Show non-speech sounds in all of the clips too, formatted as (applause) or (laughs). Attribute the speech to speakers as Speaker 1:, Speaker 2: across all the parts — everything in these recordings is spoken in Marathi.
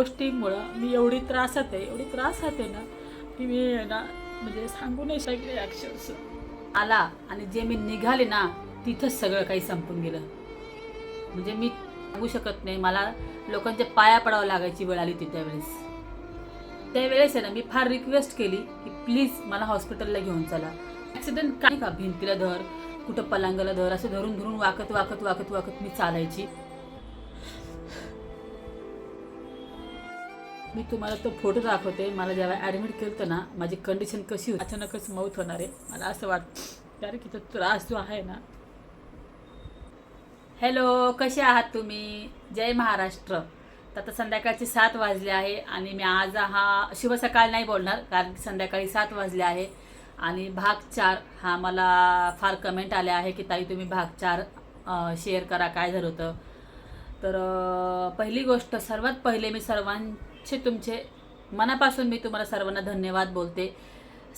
Speaker 1: गोष्टीमुळं मी एवढी त्रासात आहे एवढी त्रास आहे ना की मी आहे ना म्हणजे सांगू नाही शकले अक्षरस आला आणि जे मी निघाले ना तिथंच सगळं काही संपून गेलं. म्हणजे मी सांगू शकत नाही मला लोकांच्या पाया पडावं लागायची वेळ आली होती त्यावेळेस. त्यावेळेस आहे ना मी फार रिक्वेस्ट केली की प्लीज मला हॉस्पिटलला घेऊन चला. ॲक्सिडेंट काय का? भिंतीला धर कुठं पलांगाला धर असं धरून धरून वाकत वाकत वाकत वाकत मी चालायची. मी तुम्हाला तो फोटो दाखवते. मला ज्याला ॲडमिट केलं होतं ना माझी कंडिशन कशी होती अचानकच मौत होणार आहे. मला असं वाटतं. अरे की तो त्रास जो आहे ना. हॅलो कसे आहात तुम्ही? जय महाराष्ट्र. तर आता संध्याकाळचे सात वाजले आहे आणि मी आज हा शुभ सकाळ नाही बोलणार कारण की संध्याकाळी सात वाजले आहे. आणि भाग चार हा मला फार कमेंट आले आहे की ताई तुम्ही भाग चार शेअर करा. काय झालं होतं? तर पहिली गोष्ट सर्वात पहिले मी सर्वां सर्वांचे तुमचे मनापासून मी तुम्हाला सर्वांना धन्यवाद बोलते.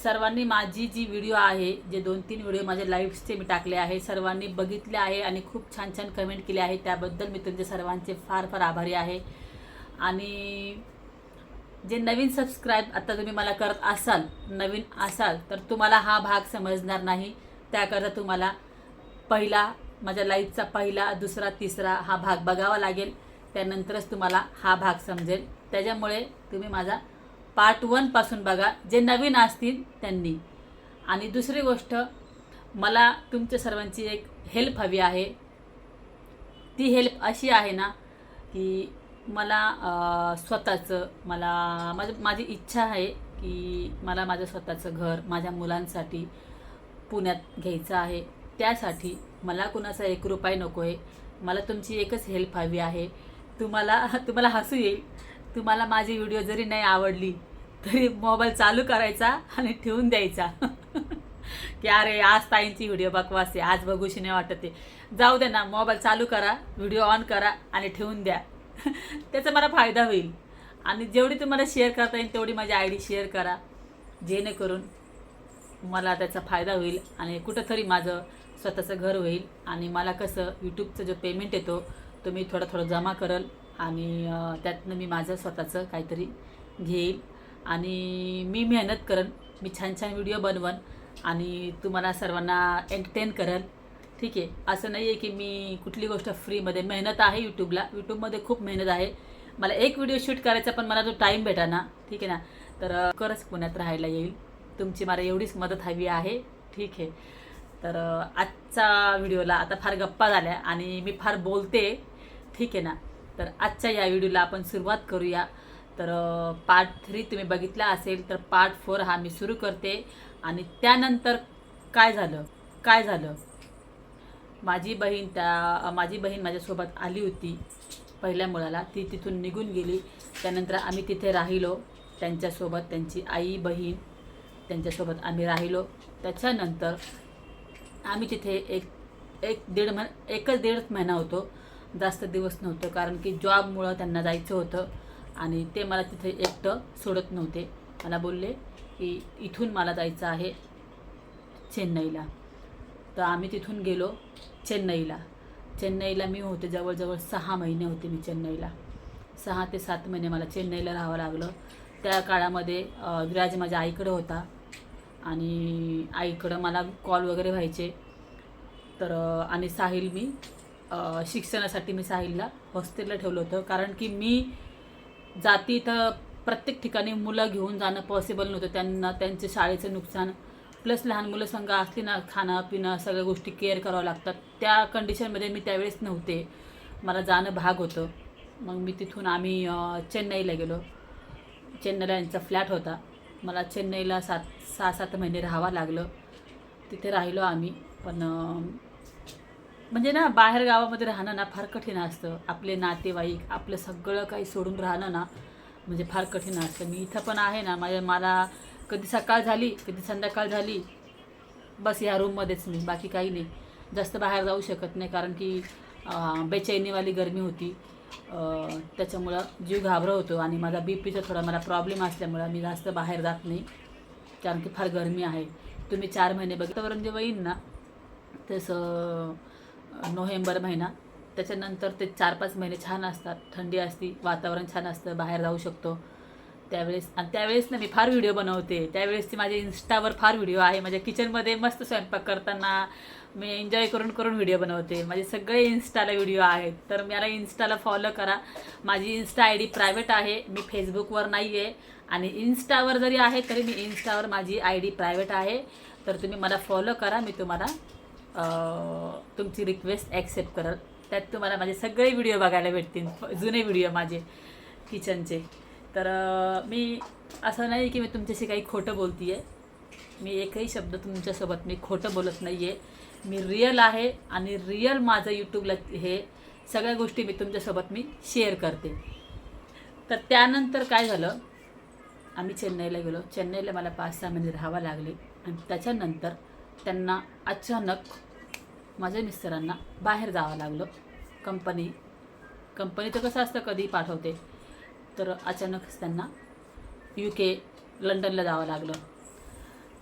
Speaker 1: सर्वांनी माझी जी व्हिडिओ आहे जे दोन तीन व्हिडिओ माझ्या लाईव्हचे मी टाकले आहे सर्वांनी बघितले आहे आणि खूप छान छान कमेंट केले आहे. त्याबद्दल मी तुमचे सर्वांचे फार फार आभारी आहे. आणि जे नवीन सबस्क्राईब आता तुम्ही मला करत असाल नवीन असाल तर तुम्हाला हा भाग समजणार नाही. त्याकरता तुम्हाला पहिला माझ्या लाईफचा पहिला दुसरा तिसरा हा भाग बघावा लागेल. त्यानंतरच तुम्हाला हा भाग समजेल. त्याच्यामुळे तुम्ही माझा पार्ट वनपासून बघा. जे नवीन असतील त्यांनी. आणि दुसरी गोष्ट मला तुमच्या सर्वांची एक हेल्प हवी आहे. ती हेल्प अशी आहे ना की मला स्वतःचं मला माझं माझी इच्छा आहे की मला माझं स्वतःचं घर माझ्या मुलांसाठी पुण्यात घ्यायचं आहे. त्यासाठी मला कुणाचा एक रुपये नको आहे मला तुमची एकच हेल्प हवी आहे. तुम्हाला तुम्हाला हसू येईल. तुम्हाला माझी व्हिडिओ जरी नाही आवडली तरी मोबाईल चालू करायचा आणि ठेवून द्यायचा. (laughs) की अरे आज ताईंची व्हिडिओ बकवास आहे आज बघूशी नाही वाटत आहे. जाऊ दे ना मोबाईल चालू करा व्हिडिओ ऑन करा आणि ठेवून द्या. (laughs) त्याचा मला फायदा होईल. आणि जेवढी तुम्हाला शेअर करता येईल तेवढी माझी आय डी शेअर करा. जेणेकरून मला त्याचा फायदा होईल आणि कुठंतरी माझं स्वतःचं घर होईल. आणि मला कसं यूट्यूबचं जो पेमेंट येतो तो मी थोडं थोडं जमा करल. आणि त्यातनं मी माझं स्वतःचं काहीतरी घेईल. आणि मी मेहनत करेन. मी छान छान व्हिडिओ बनवन आणि तुम्हाला सर्वांना एंटरटेन करेन ठीक आहे? असं नाही आहे की मी कुठली गोष्ट फ्रीमध्ये मेहनत आहे यूट्यूबला यूट्यूबमध्ये खूप मेहनत आहे. मला एक व्हिडिओ शूट करायचा पण मला जो टाईम भेटा ना. ठीक आहे ना? तर खरंच पुण्यात राहायला येईल. तुमची मला एवढीच मदत हवी आहे. ठीक आहे? तर आजचा व्हिडिओला आता फार गप्पा झाल्या आणि मी फार बोलते. ठीक आहे ना? तर आजच्या या व्हिडिओला आपण सुरुवात करूया. तर पार्ट थ्री तुम्ही बघितला असेल तर पार्ट फोर हा मी सुरू करते. आणि त्यानंतर काय झालं? काय झालं? माझी बहीण त्या माझी बहीण माझ्यासोबत आली होती. पहिल्या मुलाला. ती तिथून निघून गेली. त्यानंतर आम्ही तिथे राहिलो. त्यांच्यासोबत त्यांची आई बहीण त्यांच्यासोबत आम्ही राहिलो. त्याच्यानंतर आम्ही तिथे एक एक दीड महिना एकच दीड महिना होतो. जास्त दिवस नव्हतं कारण की जॉबमुळं त्यांना जायचं होतं आणि ते मला तिथे एकटं सोडत नव्हते. मला बोलले की इथून मला जायचं आहे चेन्नईला. तर आम्ही तिथून गेलो चेन्नईला. चेन्नईला मी होते जवळजवळ सहा महिने होते मी चेन्नईला. सहा ते सात महिने मला चेन्नईला राहावं लागलं. त्या काळामध्ये विराज माझ्या आईकडं होता आणि आईकडं मला कॉल वगैरे व्हायचे. तर आणि साहिल मी शिक्षणासाठी मी साहिलला हॉस्टेलला ठेवलं होतं. कारण की मी जाती तर प्रत्येक ठिकाणी मुलं घेऊन जाणं पॉसिबल नव्हतं. त्यांना त्यांचे शाळेचं नुकसान प्लस लहान मुलं संघ असली ना खाणं पिणं सगळ्या गोष्टी केअर करावं लागतात. त्या कंडिशनमध्ये मी त्यावेळेस नव्हते. मला जाणं भाग होतं. मग मी तिथून आम्ही चेन्नईला गेलो. चेन्नईला यांचा फ्लॅट होता. मला चेन्नईला सात सहा सात महिने राहावं लागलं. तिथे राहिलो आम्ही. पण म्हणजे ना बाहेर गावामध्ये राहणं ना फार कठीण असतं. आपले नातेवाईक आपलं सगळं काही सोडून राहणं ना म्हणजे फार कठीण असतं. मी इथं पण आहे ना माझ्या मला कधी सकाळ झाली कधी संध्याकाळ झाली बस या रूममध्येच मी बाकी काही नाही. जास्त बाहेर जाऊ शकत नाही कारण की बेचैनीवाली गरमी होती. त्याच्यामुळं जीव घाबरं होतो आणि माझा बी पीचा थोडा मला प्रॉब्लेम असल्यामुळं मी जास्त बाहेर जात नाही कारण की फार गरमी आहे. तुम्ही चार महिने बघितवरून जेव्हा येईन ना तसं नोव्हेंबर महिना. त्याच्यानंतर ते चार पाच महिने छान असतात. थंडी असती वातावरण छान असतं बाहेर जाऊ शकतो. त्यावेळेस आणि त्यावेळेस ना मी फार व्हिडिओ बनवते. त्यावेळेसची माझ्या इन्स्टावर फार व्हिडिओ आहे. माझ्या किचनमध्ये मस्त स्वयंपाक करताना मी एन्जॉय करून करून व्हिडिओ बनवते. माझे सगळे इन्स्टाला व्हिडिओ आहेत. तर मला इन्स्टाला फॉलो करा. माझी इन्स्टा आय डी प्रायव्हेट आहे. मी फेसबुकवर नाही आहे आणि इन्स्टावर जरी आहे तरी मी इन्स्टावर माझी आय डी प्रायव्हेट आहे. तर तुम्ही मला फॉलो करा. मी तुम्हाला तुमची रिक्वेस्ट ॲक्सेप्ट कराल. त्यात तुम्हाला माझे सगळे व्हिडिओ बघायला भेटतील जुने व्हिडिओ माझे किचनचे तर मी असं नाही की मी तुमच्याशी काही खोटं बोलती आहे मी एकही शब्द तुमच्यासोबत मी खोटं बोलत नाही आहे मी रिअल आहे आणि रिअल माझं यूट्यूबला हे सगळ्या गोष्टी मी तुमच्यासोबत मी शेअर करते. तर त्यानंतर काय झालं? आम्ही चेन्नईला गेलो. चेन्नईला मला पाच सहा महिने राहावं लागले. आणि त्याच्यानंतर त्यांना अचानक माझ्या मिस्टरांना बाहेर जावं लागलं. कंपनी कंपनी तर कसं असतं कधी पाठवते? तर अचानकच त्यांना यू के लंडनला जावं लागलं.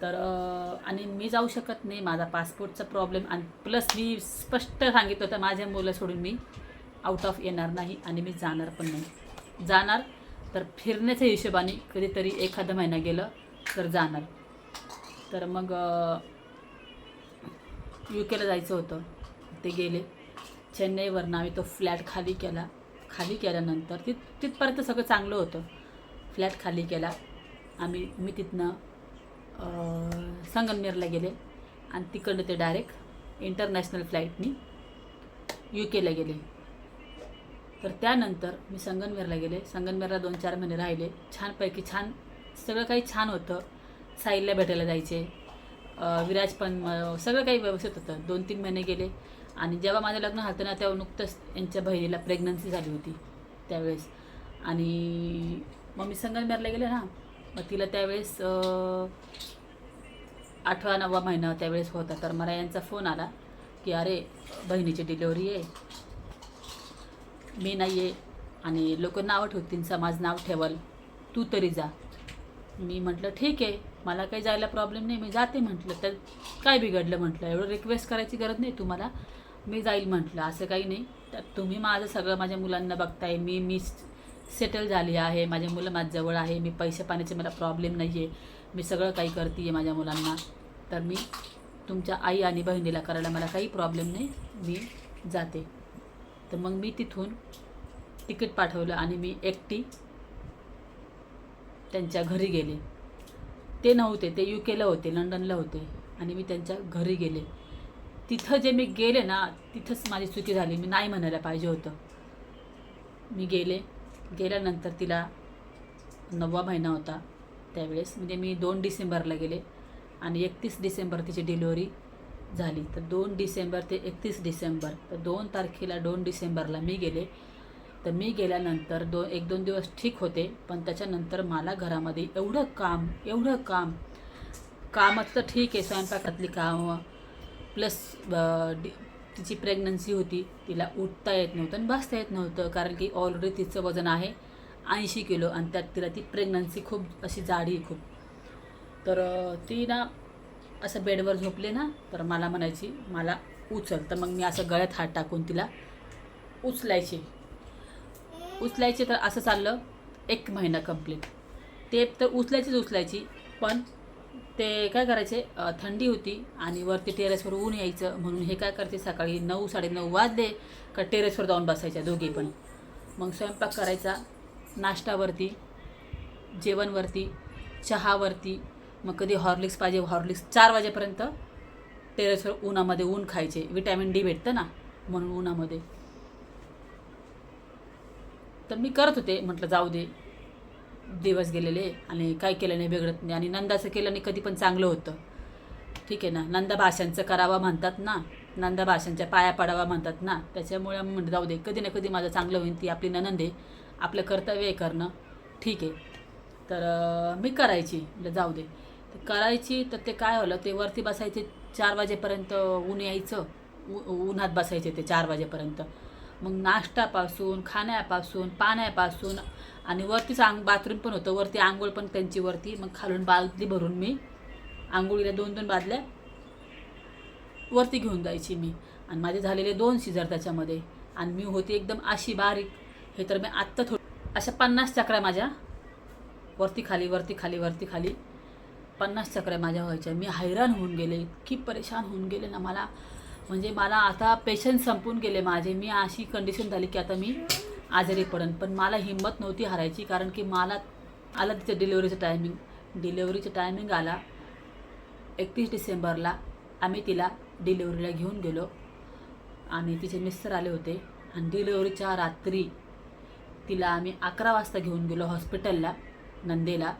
Speaker 1: तर आणि मी जाऊ शकत नाही माझा पासपोर्टचा प्रॉब्लेम आणि प्लस मी स्पष्ट सांगितलं होतं माझ्या मुलं सोडून मी आउट ऑफ येणार नाही आणि मी जाणार पण नाही. जाणार तर फिरण्याच्या हिशोबाने कधीतरी एखादा महिना गेलं तर जाणार. तर मग यू केला जायचं होतं. ते गेले. चेन्नईवरनं आम्ही तो फ्लॅट खाली केला. खाली केल्यानंतर तिथ तिथपर्यंत सगळं चांगलं होतं. फ्लॅट खाली केला. आम्ही मी तिथनं संगमनेरला गेले. आणि तिकडनं ते डायरेक्ट इंटरनॅशनल फ्लाईटनी यू केला गेले. तर त्यानंतर मी संगनमेरला गेले. संगनमेरला दोन चार महिने राहिले. छानपैकी छान सगळं काही छान होतं. साईलला भेटायला जायचे. विराज पण सगळं काही व्यवस्थित होतं. दोन तीन महिने गेले. आणि जेव्हा माझं लग्न झालं ना तेव्हा नुकतंच यांच्या बहिणीला प्रेग्नन्सी झाली होती त्यावेळेस. आणि मग मी संगमनेरला गेले ना मग तिला त्यावेळेस आठवा नववा महिना त्यावेळेस होता. तर मला यांचा फोन आला की अरे बहिणीची डिलेवरी आहे. मी नाही आहे आणि लोक नावं ठेवतील समाज नाव ठेवल. तू तरी जा. मी म्हटलं ठीक आहे. मला काही जायला प्रॉब्लेम नाही मी जाते म्हटलं तर काय बिघडलं म्हटलं? एवढं रिक्वेस्ट करायची गरज नाही तुम्हाला. मी जाईल म्हटलं असं काही नाही. तर तुम्ही माझं सगळं माझ्या मुलांना बघताय मी मी सेटल झाली आहे माझे मुलं माझ्याजवळ आहे मी पैसे पाण्याचे मला प्रॉब्लेम नाही आहे मी सगळं काही करते आहे माझ्या मुलांना. तर मी तुमच्या आई आणि बहिणीला करायला मला काही प्रॉब्लेम नाही मी जाते. तर मग मी तिथून तिकीट पाठवलं आणि मी एकटी त्यांच्या घरी गेले. ते नव्हते ते यू केला होते लंडनला होते आणि मी त्यांच्या घरी गेले. तिथं जे मी गेले ना तिथंच माझी चुकी झाली. मी नाही म्हणायला पाहिजे होतं. मी गेले. गेल्यानंतर तिला नववा महिना होता त्यावेळेस. म्हणजे मी दोन डिसेंबरला गेले आणि एकतीस डिसेंबर तिची डिलिव्हरी झाली. तर दोन डिसेंबर ते एकतीस डिसेंबर तर दोन तारखेला दोन डिसेंबरला मी गेले. तर मी गेल्यानंतर दो एक दोन दिवस ठीक होते पण त्याच्यानंतर मला घरामध्ये एवढं काम एवढं काम कामाचं तर ठीक आहे स्वयंपाकातली कामं प्लस तिची प्रेग्नन्सी होती तिला उठता येत नव्हतं आणि बसता येत नव्हतं कारण की ऑलरेडी तिचं वजन आहे ऐंशी किलो आणि त्यात तिला ती प्रेग्नन्सी खूप अशी जाडी आहे खूप. तर ती ना असं बेडवर झोपले ना तर मला म्हणायची मला उचल. तर मग मी असं गळ्यात हात टाकून तिला उचलायची. उचलायचे तर असं चाललं एक महिना कंप्लीट ते तर उचलायचीच उचलायची पण ते काय करायचे थंडी होती आणि वरती टेरेसवर ऊन यायचं म्हणून हे काय करते सकाळी नऊ साडेनऊ वाजले का टेरेसवर जाऊन बसायच्या दोघे पण. मग स्वयंपाक करायचा नाश्तावरती जेवणवरती चहावरती मग कधी हॉर्लिक्स पाहिजे हॉर्लिक्स चार वाजेपर्यंत टेरेसवर उन्हामध्ये ऊन खायचे. विटॅमिन डी भेटतं ना म्हणून उन्हामध्ये. तर मी करत होते. म्हटलं जाऊ दे. दिवस गेलेले आणि काय केलं नाही बिघडत नाही. आणि नंदाचं केलं नाही कधी पण चांगलं होतं. ठीक आहे ना. नंदा भाषांचं करावं म्हणतात ना. नंदा भाषांच्या पाया पडावा म्हणतात ना. त्याच्यामुळे मी म्हणलं जाऊ दे. कधी ना कधी माझं चांगलं होईल ती आपली ननंद आहे. आपलं कर्तव्य आहे करणं. ठीक आहे. तर मी करायची. म्हटलं जाऊ दे. तर करायची तर ते काय झालं ते वरती बसायचे चार वाजेपर्यंत ऊन यायचं. उ उन्हात बसायचे ते चार वाजेपर्यंत. मग नाश्तापासून खाण्यापासून पाण्यापासून आणि वरतीच आंग बाथरूम पण होतं. वरती आंघोळ पण त्यांची वरती. मग खालून बादली भरून मी आंघोळीला दोन दोन बादल्या वरती घेऊन जायची मी. आणि माझे झालेले दोन शिजर त्याच्यामध्ये. आणि मी होती एकदम अशी बारीक. हे तर मी आत्ता थोडी अशा पन्नास चकऱ्या माझ्या वरती खाली वरती खाली वरती खाली पन्नास चकऱ्या माझ्या व्हायच्या. मी हैराण होऊन गेले. इतकी परेशान होऊन गेले ना मला. म्हणजे मला आता पेशन्स संपून गेले माझे. मी अशी कंडिशन झाली की आता मी आजारी पडन पण मला हिंमत नव्हती हरायची कारण की मला आलं तिचं डिलेवरीचं टायमिंग डिलेवरीचं टायमिंग आला. एकतीस डिसेंबरला आम्ही तिला डिलेवरीला घेऊन गेलो. आणि तिचे मिस्टर आले होते. आणि डिलेवरीच्या रात्री तिला आम्ही अकरा वाजता घेऊन गेलो हॉस्पिटलला नंदेला.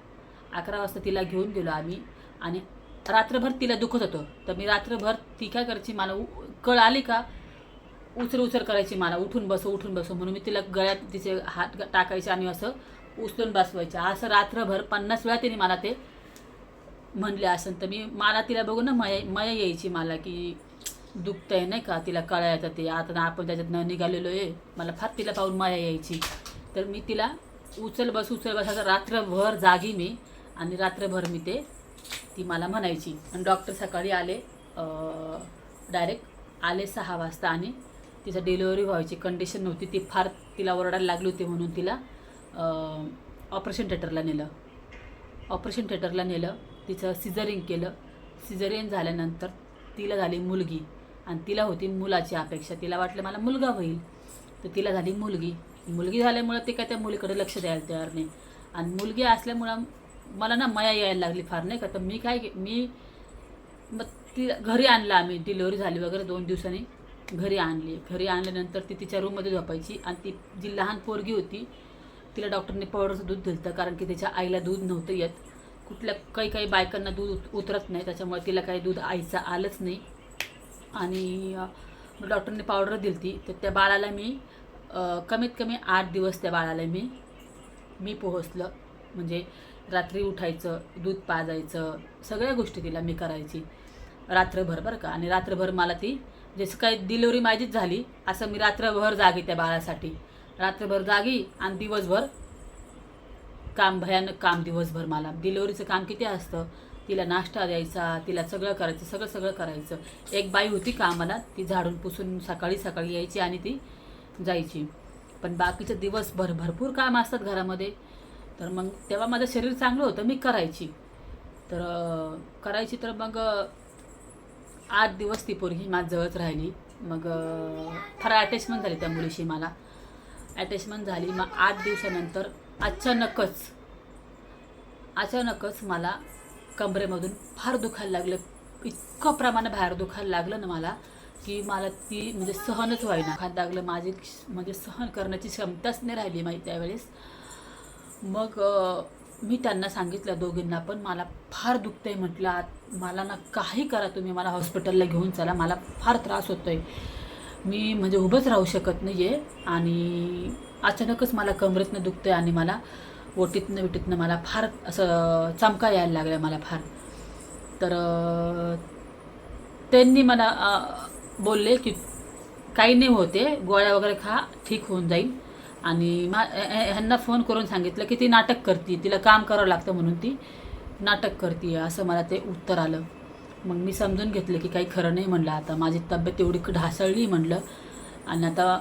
Speaker 1: अकरा वाजता तिला घेऊन गेलो आम्ही. आणि रात्रभर तिला दुखत होतं. तर मी रात्रभर ती काय करायची? मला उ- कळ आली का? उचर उचर करायची मला. उठून बसो उठून बसो. म्हणून मी तिला गळ्यात तिचे हात टाकायचे आणि असं उचलून बसवायचे. असं रात्रभर पन्नास वेळा तिने मला ते म्हणले असं तर मी मला तिला बघून ना मया मया यायची मला की दुखतंय नाही का? तिला कळायचं ते. आता आपण त्याच्यात न निघालेलो आहे. मला फार तिला पाहून माया यायची. तर मी तिला उचल बस उचल बस असं रात्रभर जागी मी आणि रात्रभर मी ते ती मला म्हणायची. आणि डॉक्टर सकाळी आले डायरेक्ट आले सहा वाजता आणि तिचं डिलिव्हरी व्हायची कंडिशन नव्हती. ती फार तिला ओरडायला लागली होती म्हणून तिला ऑपरेशन थिएटरला नेलं. ऑपरेशन थिएटरला नेलं. तिचं सिझरिंग केलं. सिझरिंग झाल्यानंतर तिला झाली मुलगी. आणि तिला होती मुलाची अपेक्षा. तिला वाटलं मला मुलगा होईल. तर तिला झाली मुलगी. मुलगी झाल्यामुळं ते काय त्या मुलीकडे लक्ष द्यायला तयार नाही. आणि मुलगी असल्यामुळं मला ना मया यायला लागली फार नाही का? तर मी काय मी मग ती घरी आणलं आम्ही डिलिव्हरी झाली वगैरे दोन दिवसांनी. घरी आणली. घरी आणल्यानंतर ती तिच्या रूममध्ये झोपायची आणि ती जी लहान पोरगी होती तिला डॉक्टरने पावडरचं दूध दिलं कारण की तिच्या आईला दूध नव्हतं येत. कुठल्या काही काही बायकांना दूध उतरत नाही त्याच्यामुळे तिला काही दूध आईचं आलंच नाही. आणि डॉक्टरने पावडर दिली ती तर त्या बाळाला मी कमीत कमी आठ दिवस त्या बाळाला मी मी पोहोचलं. म्हणजे रात्री उठायचं दूध पाजायचं सगळ्या गोष्टी तिला मी करायची. रात्रभर बरं का. आणि रात्रभर मला ती जसं काही डिलिव्हरी माझीच झाली असं मी रात्रभर जागी त्या बाळासाठी. रात्रभर जागी आणि दिवसभर काम भयानक काम दिवसभर मला. डिलिव्हरीचं काम किती असतं? तिला नाश्ता द्यायचा तिला सगळं करायचं सगळं सगळं करायचं. एक बाई होती कामाला ती झाडून पुसून सकाळी सकाळी यायची आणि ती जायची. पण बाकीचे दिवसभर भरपूर काम असतात घरामध्ये. तर मग तेव्हा माझं शरीर चांगलं होतं मी करायची. तर करायची तर मग आठ दिवस ती पोरगी माझ्याजवळच राहिली. मग फार अटॅचमेंट झाली त्या मुलीशी मला. अटॅचमेंट झाली. मग आठ दिवसानंतर अचानकच अचानकच मला कमरेमधून फार दुखायला लागलं. इतकं प्रमाणात बाहेर दुखायला लागलं ना मला की मला ती म्हणजे सहनच व्हायना खात लागलं. माझी क्ष- म्हणजे सहन करण्याची क्षमताच नाही राहिली माहिती त्यावेळेस. मग मी त्यांना सांगितलं दोघींना पण मला फार दुखतंय म्हटलं आत- मला ना काही करा तुम्ही मला हॉस्पिटलला घेऊन चला मला फार त्रास होतो आहे मी म्हणजे उभंच राहू शकत नाही आहे आणि अचानकच मला कमरेतनं आहे आणि मला ओटीतनं विटीतनं मला फार असं चमका यायला लागल्या मला फार. तर त्यांनी मला बोलले की काही नाही होते गोळ्या वगैरे खा ठीक होऊन जाईल. आणि मा ह्यांना फोन करून सांगितलं की ती नाटक करते तिला काम करावं लागतं म्हणून ती नाटक करते. असं मला ते उत्तर आलं. मग मी समजून घेतलं की काही खरं नाही म्हणलं आता. माझी तब्येत एवढी ढासळली म्हणलं. आणि आता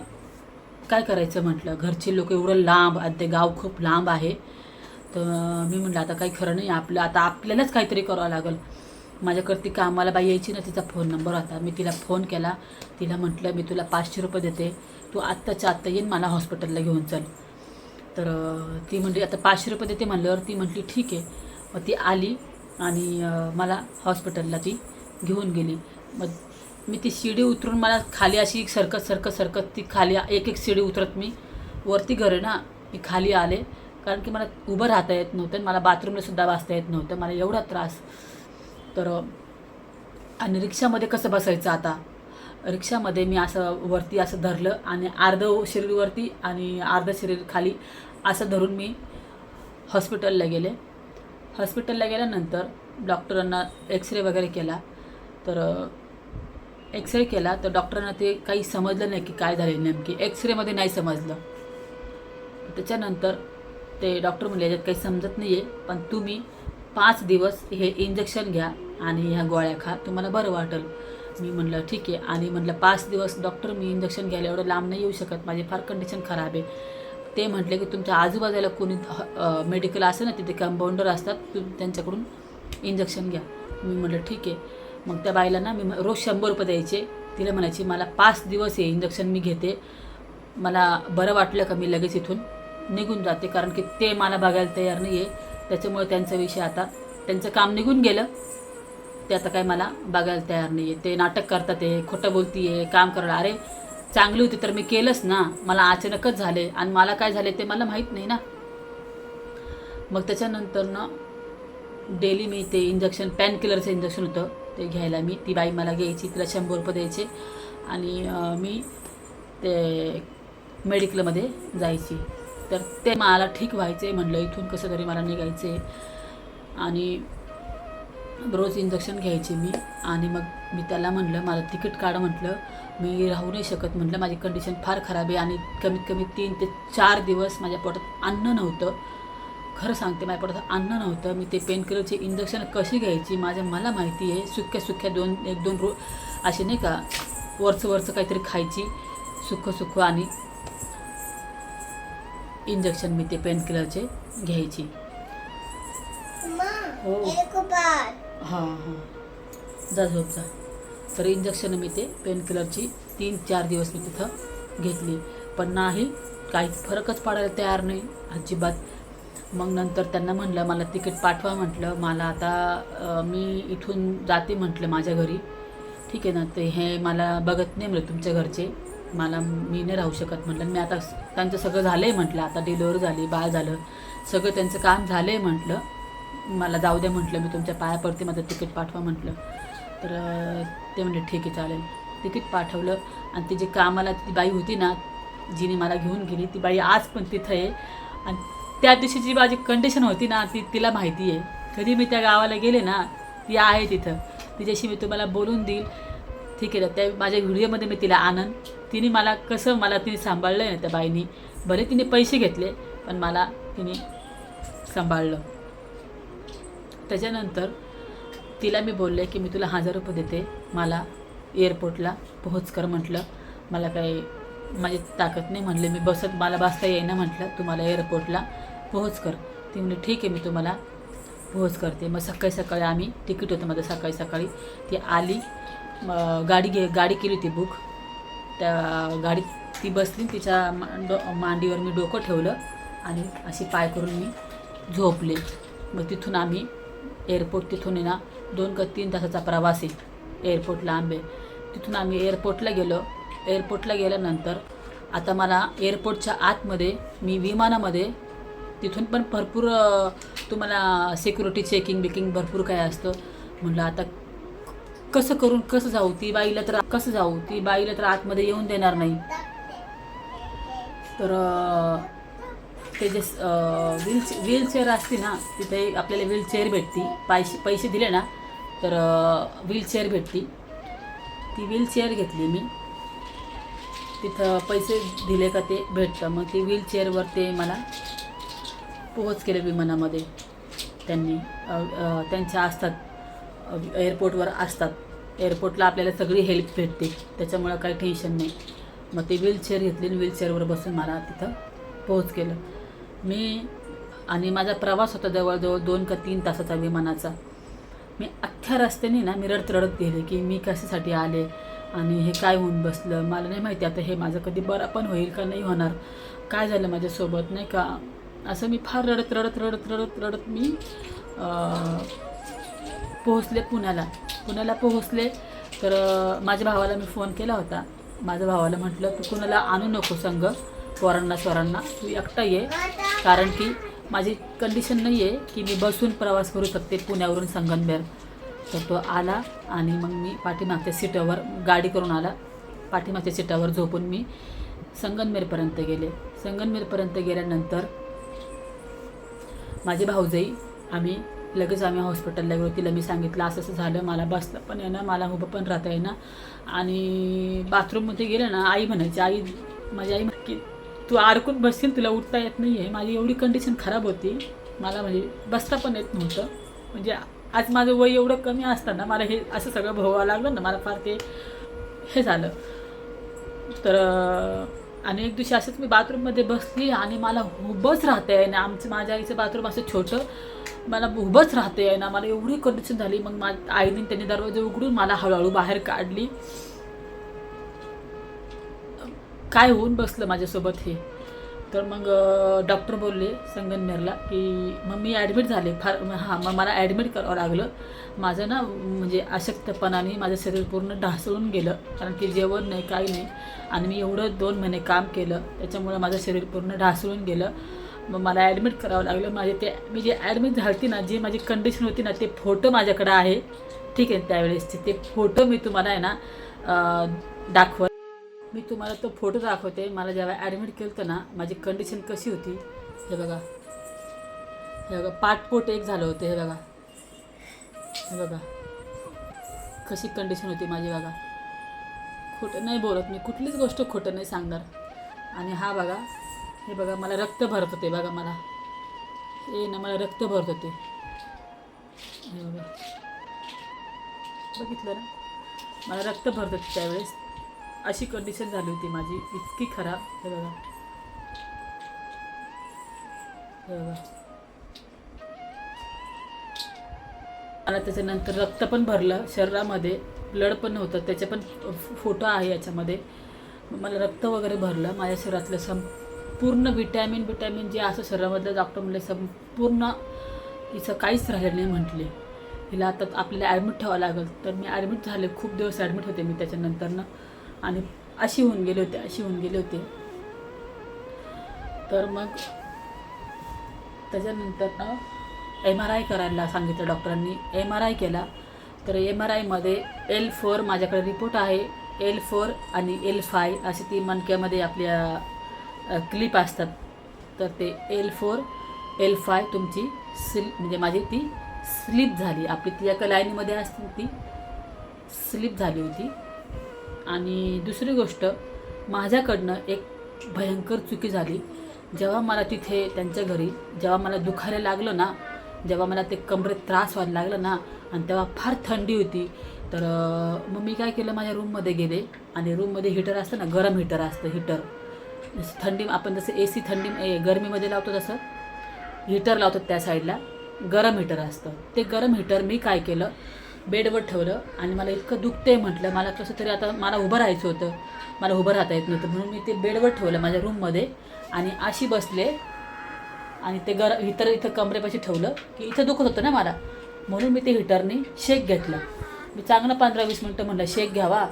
Speaker 1: काय करायचं म्हटलं? घरचे लोक एवढं लांब आणि ते गाव खूप लांब आहे. तर मी म्हटलं आता काही खरं नाही. आपलं आता आपल्यालाच काहीतरी करावं लागेल. माझ्याकडे ती कामाला बाई यायची ना तिचा फोन नंबर होता. मी तिला फोन केला. तिला म्हटलं मी तुला पाचशे रुपये देते. तू आत्ताच्या आत्ता येईन मला हॉस्पिटलला घेऊन चल. तर ती म्हणली आता पाचशे रुपये देते म्हणल्यावर ती म्हटली ठीक आहे. मग ती आली आणि मला हॉस्पिटलला ती घेऊन गेली. मग मी ती शिडी उतरून मला खाली अशी सरकत सरकत सरकत ती खाली एक एक शिडी उतरत मी. वरती घर आहे ना मी खाली आले. कारण की मला उभं राहता येत नव्हतं आणि मला बाथरूमला सुद्धा वाचता येत नव्हतं. मला एवढा त्रास. तर आणि रिक्षामध्ये कसं बसायचं आता? रिक्षामध्ये मी असं वरती असं धरलं आणि अर्ध शरीर वरती आणि अर्ध शरीर खाली असं धरून मी हॉस्पिटलला गेले. हॉस्पिटलला गेल्यानंतर डॉक्टरांना एक्सरे वगैरे केला. तर एक्सरे केला. तर डॉक्टरांना ते काही समजलं नाही की काय झाले नेमकी. एक्सरेमध्ये नाही समजलं. त्याच्यानंतर ते डॉक्टर म्हणले याच्यात काही समजत नाही आहे पण तुम्ही पाच दिवस हे इंजेक्शन घ्या आणि ह्या गोळ्या खा. तुम्हाला बरं वाटेल. मी म्हणलं ठीक आहे. आणि म्हणलं पाच दिवस डॉक्टर मी इंजेक्शन घ्यायला एवढं लांब नाही येऊ शकत. माझी फार कंडिशन खराब आहे. ते म्हटले की तुमच्या आजूबाजूला कोणी मेडिकल असेल ना तिथे कंपाऊंडर असतात तुम्ही त्यांच्याकडून इंजेक्शन घ्या. मी म्हटलं ठीक आहे. मग त्या बाईला ना मी म- रोज शंभर रुपये द्यायचे. तिला म्हणायची मला पाच दिवस हे इंजेक्शन मी घेते. मला बरं वाटलं का मी लगेच इथून निघून जाते कारण की ते मला बघायला तयार नाही आहे त्याच्यामुळे त्यांचा विषय आता त्यांचं काम निघून गेलं. ते आता काय मला बघायला तयार नाही आहे ते नाटक करतात ते खोटं बोलती आहे काम करायला अरे चांगली होती तर मी केलंच ना. मला अचानकच झाले. आणि मला काय झाले ते मला माहीत नाही ना. मग त्याच्यानंतर ना डेली मी ते इंजेक्शन पॅन किलरचं इंजेक्शन होतं. ते घ्यायला मी. ती बाई मला घ्यायची तिला शंभर रुपये द्यायचे. आणि मी ते मेडिकलमध्ये जायची. तर ते मला ठीक व्हायचे म्हणलं. इथून कसं तरी मला निघायचं आहे आणि रोज इंजेक्शन घ्यायचे मी. आणि मग मी त्याला म्हणलं मला तिकीट काढ म्हटलं. मी राहू नाही शकत म्हटलं. माझी कंडिशन फार खराब आहे. आणि कमीत कमी तीन ते चार दिवस माझ्या पोटात अन्न नव्हतं. खरं सांगते माझ्या पोटात अन्न नव्हतं. मी ते पेनकिलरचे इंजेक्शन कशी घ्यायची माझ्या मला माहिती आहे. सुक्या सुक्या दोन एक दोन रो असे नाही का वरचं वरचं काहीतरी खायची सुक्क सुक्क आणि इंजेक्शन मी ते पेनकिलरचे घ्यायची. हो. हां हां. जा झोप जा तर इंजेक्शन मी ते पेनकिलरची तीन चार दिवस मी तिथं घेतली. पण नाही काही फरकच पडायला तयार नाही अजिबात. मग नंतर त्यांना म्हणलं मला तिकीट पाठवा म्हटलं. मला आता मी इथून जाते म्हटलं माझ्या घरी. ठीक आहे ना ते हे मला बघत नाही म्हणलं तुमच्या घरचे. मला मी नाही राहू शकत म्हटलं. मी आता त्यांचं सगळं झालं आहे म्हटलं. आता डिलिव्हरी झाली बाळ झालं. सगळं त्यांचं काम झालं आहे म्हटलं. मला जाऊ दे म्हटलं मी तुमच्या पाया पडते माझं तिकीट पाठवा म्हटलं. तर ते म्हणले ठीक आहे चालेल. तिकीट पाठवलं आणि ती जी कामाला ती बाई होती ना जिने मला घेऊन गेली ती बाई आज पण तिथं आहे. आणि त्या दिवशी जी माझी कंडिशन होती ना ती तिला माहिती आहे. कधी मी त्या गावाला गेले ना ती आहे तिथं. तिच्याशी मी तुम्हाला बोलून देईल. ठीक आहे ना त्या माझ्या व्हिडिओमध्ये मी तिला आनंद तिने मला कसं मला तिने सांभाळलं आहे ना त्या बाईनी. भले तिने पैसे घेतले पण मला तिने सांभाळलं. त्याच्यानंतर तिला मी बोलले की मी तुला हजार रुपये देते. मला एअरपोर्टला पोहोच कर म्हटलं. मला काही माझी ताकद नाही म्हणले. मी बसत मला बसता येईना म्हटलं. तुम्हाला एअरपोर्टला पोहोच कर. ती म्हणली ठीक आहे मी तुम्हाला पोहोच करते. मग सकाळी सकाळी आम्ही तिकीट होतं माझं सकाळी सकाळी. ती आली मग गाडी घे गाडी केली होती बुक. त्या गाडीत ती बसली तिच्या मा- डो मांडीवर मी डोकं ठेवलं आणि अशी पाय करून मी झोपले. मग तिथून आम्ही एअरपोर्ट तिथून आहे ना दोन का तीन तासाचा प्रवास आहे एअरपोर्ट लांब आहे तिथून आम्ही एअरपोर्टला गेलो. एअरपोर्टला गेल्यानंतर आता मला एअरपोर्टच्या आतमध्ये मी विमानामध्ये तिथून पण भरपूर तुम्हाला सिक्युरिटी चेकिंग बिकिंग भरपूर काय असतं. म्हटलं आता कसं करून कसं जाऊ? ती बाईला तर कसं जाऊ? ती बाईला तर आतमध्ये येऊन देणार नाही. तर ते जे व्हीलचे व्हीलचेअर असते ना तिथे आपल्याला व्हीलचेअर भेटती. पैसे पैसे दिले ना तर व्हीलचेअर भेटती. ती व्हीलचेअर घेतली मी. तिथं पैसे दिले का ते भेटतं. मग ती व्हीलचेअरवर ते मला पोहोच केलं विमानामध्ये. त्यांनी त्यांच्या असतात एअरपोर्टवर असतात. एअरपोर्टला आपल्याला सगळी हेल्प भेटते. त्याच्यामुळं काही टेन्शन नाही. मग ते व्हीलचेअर घेतली आणि व्हीलचेअरवर बसून मला तिथं पोहोच केलं. मी आणि माझा प्रवास होता जवळजवळ दोन का तीन तासाचा विमानाचा. मी अख्ख्या रस्त्याने ना मी रडत रडत गेले की मी कशासाठी आले आणि हे काय होऊन बसलं? मला नाही माहिती आता हे माझं कधी बरं पण होईल का नाही होणार. काय झालं माझ्यासोबत नाही का? असं मी फार रडत रडत रडत रडत रडत मी पोहोचले पुण्याला. पुण्याला पोहोचले तर माझ्या भावाला मी फोन केला होता. माझ्या भावाला म्हटलं तू कुणाला आणू नको संघ पोरांना स्वरांना. तू एकटा ये. कारण की माझी कंडिशन नाही आहे की मी बसून प्रवास करू शकते पुण्यावरून संगमनेर. तर तो आला आणि मग मी पाठीमागच्या सीटावर गाडी करून आला. पाठीमागच्या सीटावर झोपून मी संगमनेरपर्यंत गेले. संगमनेरपर्यंत गेल्यानंतर माझी भाऊजाई आम्ही लगेच आम्ही हॉस्पिटलला गेलो. तिला मी सांगितलं असं असं झालं मला बसता पण येणं मला उभं पण राहता येणं आणि बाथरूममध्ये गेलं ना आई म्हणायची आई माझी आई की तू अडकून बसशील तुला उठता येत नाही आहे माझी एवढी कंडिशन खराब होती. मला म्हणजे बसता पण येत नव्हतं. म्हणजे आज माझं वय एवढं कमी असताना मला हे असं सगळं भोगावं लागलं ना मला फार ते हे झालं. तर आणि एक दिवशी असंच मी बाथरूममध्ये बसली आणि मला उभंच राहते आहे ना आमचं माझ्या आईचं बाथरूम असं छोटं. मला उभंच राहते आहे ना मला एवढी कंडिशन झाली. मग मा आईने त्यांनी दरवाजा उघडून मला हळूहळू बाहेर काढली. काय होऊन बसलं माझ्यासोबत हे? तर मग डॉक्टर बोलले संगनमेरला की मग मी ॲडमिट झाले. फार हां मग मला ॲडमिट करावं लागलं. माझं ना म्हणजे अशक्तपणाने माझं शरीर पूर्ण ढासळून गेलं. कारण की जेवण नाही काही नाही. आणि मी एवढं दोन महिने काम केलं. त्याच्यामुळं माझं शरीर पूर्ण ढासळून गेलं. मग मला ॲडमिट करावं लागलं. माझे ते मी जे ॲडमिट झालती ना जी माझी कंडिशन होती ना ते फोटो माझ्याकडे आहे. ठीक आहे त्यावेळेसचे ते फोटो मी तुम्हाला आहे ना अं, दाखव मी तुम्हाला तो फोटो दाखवते. मला जेव्हा ॲडमिट केलं होतं ना माझी कंडिशन कशी होती हे बघा. हे बघा पाठपोट एक झालं होतं हे बघा. हे बघा. कशी कंडिशन होती माझी बघा. खोटं नाही बोलत मी कुठलीच गोष्ट खोटं नाही सांगणार. आणि हा बघा हे बघा मला रक्त भरत होते बघा मला. हे ना मला रक्त भरत होते. हे बघा. बघितलं ना? मला रक्त भरत होते त्यावेळेस. अशी कंडिशन झाली होती माझी. इतकी खराब. हे बघा. हे बघा. मला त्याच्यानंतर रक्त पण भरलं. शरीरामध्ये ब्लड पण होतं. त्याचे पण फोटो आहे याच्यामध्ये. मला रक्त वगैरे भरलं. माझ्या शरीरातलं संपूर्ण विटॅमिन विटॅमिन जे असं शरीरामधलं डॉक्टर म्हणले संपूर्ण हिचं काहीच राहिलं नाही म्हटले. हिला आता आपल्याला ॲडमिट ठेवावं लागेल. तर मी ॲडमिट झाले. खूप दिवस ॲडमिट होते मी त्याच्यानंतरनं. आणि अशी होऊन गेले होते अशी होऊन गेले होते. तर मग त्याच्यानंतर एम आर आय करायला सांगितलं डॉक्टरांनी. एम आर आय केला. तर एम आर आयमध्ये एल फोर माझ्याकडे रिपोर्ट आहे. एल फोर आणि एल फाय असे ती मणक्यामध्ये आपल्या क्लिप असतात. तर ते एल फोर एल फाय तुमची स्ली म्हणजे माझी ती स्लिप झाली. आपली ती एका लाईनीमध्ये असते ती स्लिप झाली होती. आणि दुसरी गोष्ट माझ्याकडनं एक भयंकर चुकी झाली. जेव्हा मला तिथे त्यांच्या घरी जेव्हा मला दुखायला लागलं ना जेव्हा मला ते कमरेत त्रास व्हायला लागला ना आणि तेव्हा फार थंडी होती तर मग मी काय केलं माझ्या रूममध्ये गेले. आणि रूममध्ये हीटर असतं ना गरम हीटर असतं हीटर. थंडी आपण जसं ए सी थंडी ए, गरमीमध्ये लावतो तसं हीटर लावतो त्या साईडला गरम हीटर असतं. ते गरम हीटर मी काय केलं बेडवर ठेवलं आणि मला इतकं दुखते म्हटलं. मला कसं तरी आता मला उभं राहायचं होतं. मला उभं राहता येत नव्हतं. म्हणून मी ते बेडवर ठेवलं माझ्या रूममध्ये आणि अशी बसले आणि ते गर हिटर इथं कमरेपाशी ठेवलं की इथं दुखत होतं ना मला. म्हणून मी ते हिटरने शेक घेतलं. मी चांगलं पंधरा वीस मिनटं म्हटलं शेक घ्यावा.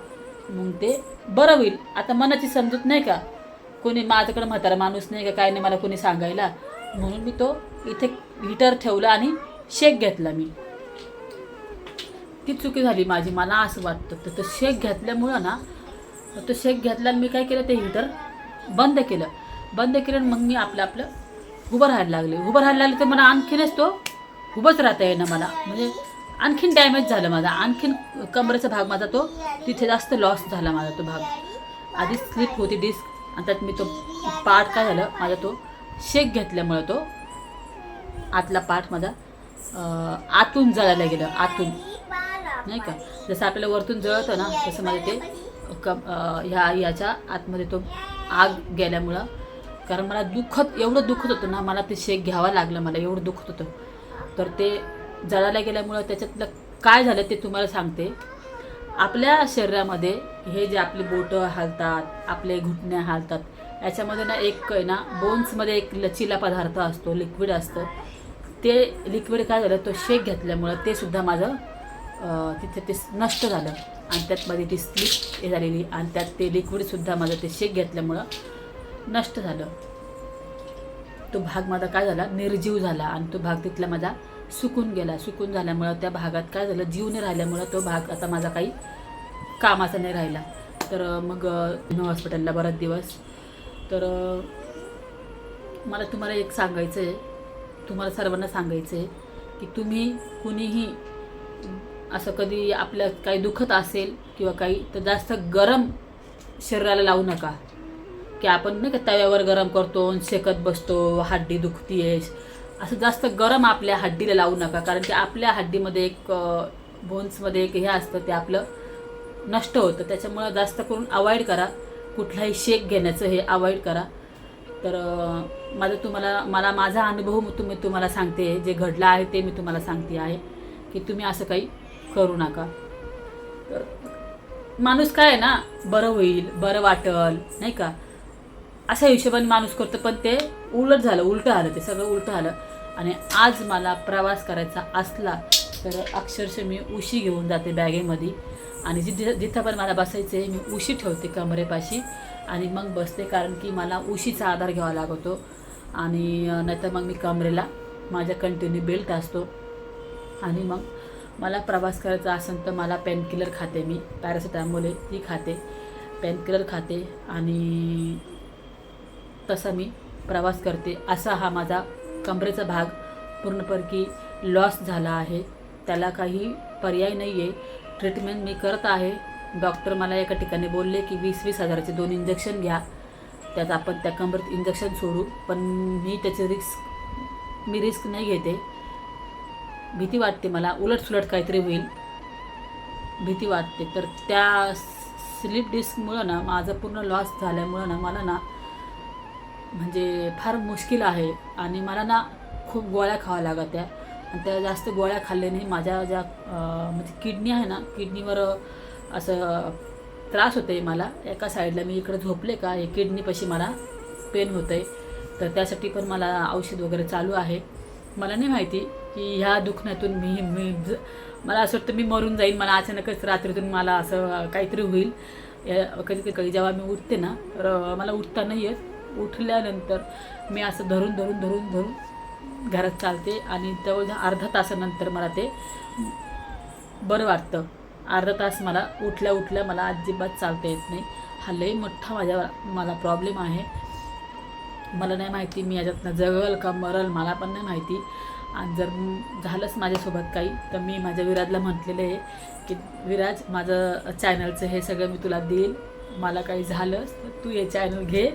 Speaker 1: मग ते बरं होईल. आता मनाची समजूत नाही का? कोणी माझ्याकडे म्हातारा माणूस नाही का? काय नाही मला कोणी सांगायला? म्हणून मी तो इथे हिटर ठेवला आणि शेक घेतला मी. ती चुकी झाली माझी मला असं वाटतं. तर तो शेक घेतल्यामुळं ना तो शेक घेतला आणि मी काय केलं ते हिटर बंद केलं. बंद केलं मग मी आपलं आपलं उभं राहायला लागले. उभं राहायला लागले तर मला आणखीनच तो उभंच राहता येईना मला. म्हणजे आणखीन डॅमेज झालं माझा. आणखीन कमरेचा भाग माझा तो तिथे जास्त लॉस झाला माझा तो भाग. आधी स्लिप होती डिस्क आणि त्यात मी तो पार्ट काय झालं माझा तो शेक घेतल्यामुळं तो आतला पार्ट माझा आतून जळायला गेलं. आतून. नाही का? जसं आपल्याला वरतून जळतं ना तसं मला ते क ह्या याच्या आतमध्ये तो आग गेल्यामुळं कारण मला दुखत एवढं दुखत होतं ना मला ते शेक घ्यावं लागलं मला एवढं दुखत होतं. तर ते जळायला गेल्यामुळं त्याच्यातलं काय झालं ते तुम्हाला सांगते. आपल्या शरीरामध्ये हे जे आपली बोटं हालतात आपले घुटण्या हालतात याच्यामध्ये ना एक आहे ना बोन्समध्ये एक लचीला पदार्थ असतो लिक्विड असतं. ते लिक्विड काय झालं तो शेक घेतल्यामुळं ते सुद्धा माझं तिथे ते नष्ट झालं. आणि त्यात माझी ती स्लिप हे झालेली. आणि त्यात ते लिक्विडसुद्धा माझं ते शेक घेतल्यामुळं नष्ट झालं. तो भाग माझा काय झाला? निर्जीव झाला. आणि तो भाग तिथला माझा सुकून गेला. सुकून झाल्यामुळं त्या भागात काय झालं? जीव नाही राहिल्यामुळं तो भाग आता माझा काही कामाचा नाही राहिला. तर मग हॉस्पिटलला बराच दिवस. तर मला तुम्हाला एक सांगायचं आहे तुम्हाला सर्वांना सांगायचं आहे की तुम्ही कुणीही असं कधी आपल्या काही दुखत असेल किंवा काही तर जास्त गरम शरीराला लावू नका. की आपण नाही का तव्यावर गरम करतो आणि शेकत बसतो हड्डी दुखतीये. असं जास्त गरम आपल्या हड्डीला लावू नका. कारण की आपल्या हड्डीमध्ये एक बोन्समध्ये एक हे असतं ते आपलं नष्ट होतं. त्याच्यामुळं जास्त करून अवॉइड करा. कुठलाही शेक घेण्याचं हे अवॉइड करा. तर माझं तुम्हाला मला माझा अनुभव तुम्ही तुम्हाला सांगते. जे घडलं आहे ते मी तुम्हाला सांगते आहे. की तुम्ही असं काही करू नका. तर माणूस काय आहे ना बरं होईल बरं वाटल नाही का? अशा हिशोबाने माणूस करतो पण ते उलट झालं उलटं आलं ते सगळं उलटं आलं. आणि आज मला प्रवास करायचा असला तर अक्षरशः मी उशी घेऊन जाते बॅगेमध्ये. आणि जिथे जिथं पण मला बसायचं आहे मी उशी ठेवते कमरेपाशी. आणि मग बसते कारण की मला उशीचा आधार घ्यावा लागतो. आणि नाहीतर मग मी कमरेला माझ्या कंटिन्यू बेल्ट असतो. आणि मग मला प्रवास करायचा असेल तर मला पेनकिलर खाते मी. पॅरासिटामोल आहे ती खाते. पेनकिलर खाते आणि तसा मी प्रवास करते. असा हा माझा कमरेचा भाग पूर्णपैकी लॉस झाला आहे. त्याला काही पर्याय नाही आहे ट्रीटमेंट मी करत आहे. डॉक्टर मला एका ठिकाणी बोलले की वीस वीस हजाराचे दोन इंजेक्शन घ्या. त्यात आपण त्या कमरेत इंजेक्शन सोडू. पण मी त्याचे रिस्क मी रिस्क नाही घेते. भीती वाटते मला उलट सुलट काहीतरी होईल. भीती वाटते. तर त्या स्लिप डिस्कमुळं ना माझं पूर्ण लॉस झाल्यामुळं ना मला ना म्हणजे फार मुश्किल आहे. आणि मला ना खूप गोळ्या खाव्या लागत त्या आणि त्या जास्त गोळ्या खाल्ल्याने माझ्या ज्या म्हणजे किडनी आहे ना किडनीवर असं त्रास होतो आहे मला. एका साईडला मी इकडे झोपले का हे किडनीपाशी मला पेन होतं आहे तर त्यासाठी पण मला औषध वगैरे चालू आहे. मला नाही माहिती की ह्या दुखण्यातून मी मी ज- मला असं वाटतं मी मरून जाईन. मला अचानकच रात्रीतून मला असं काहीतरी होईल. या- कधी कधी जेव्हा मी उठते ना तर मला उठता नाही येत उठल्यानंतर मी असं धरून धरून धरून धरून घरात चालते आणि जवळजवळ अर्धा तासानंतर मला ते बरं वाटतं. अर्धा तास मला उठल्या उठल्या मला अजिबात चालता येत नाही. हा लई मोठा माझ्या मला प्रॉब्लेम आहे. मला नाही माहिती मी याच्यातनं जगल का मरल मला पण नाही माहिती. आणि जर झालंच माझ्यासोबत काही तर मी माझ्या विराजला म्हटलेलं आहे की विराज माझं चॅनलचं हे सगळं मी तुला देईल. मला काही झालंच तर तू हे चॅनल घे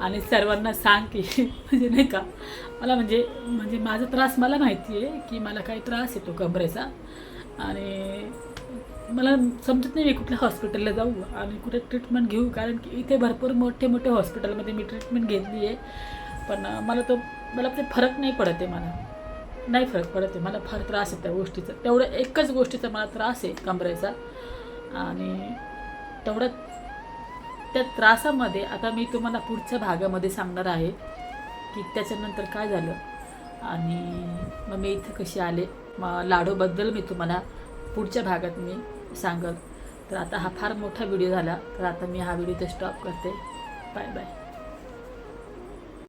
Speaker 1: आणि सर्वांना सांग की म्हणजे नाही का मला म्हणजे म्हणजे माझा त्रास मला माहिती आहे की मला काही त्रास येतो कमरेचा. आणि मला समजत नाही मी कुठल्या हॉस्पिटलला जाऊ आणि कुठे ट्रीटमेंट घेऊ कारण की इथे भरपूर मोठे मोठे हॉस्पिटलमध्ये मी ट्रीटमेंट घेतली आहे. पण मला तो मला ते फरक नाही पडत आहे मला. नाही फरक पडत आहे. मला फार त्रास आहे त्या गोष्टीचा. तेवढं एकच गोष्टीचा मला त्रास आहे कमरेचा आणि तेवढं त्या त्रासामध्ये आता मी तुम्हाला पुढच्या भागामध्ये सांगणार आहे की त्याच्यानंतर काय झालं. आणि मग मी इथं कशी आले. मग लाडूबद्दल मी तुम्हाला पुढच्या भागात मी सांगल. तर आता हा फार मोठा व्हिडिओ झाला. तर आता मी हा व्हिडिओ इथे स्टॉप करते. Bye bye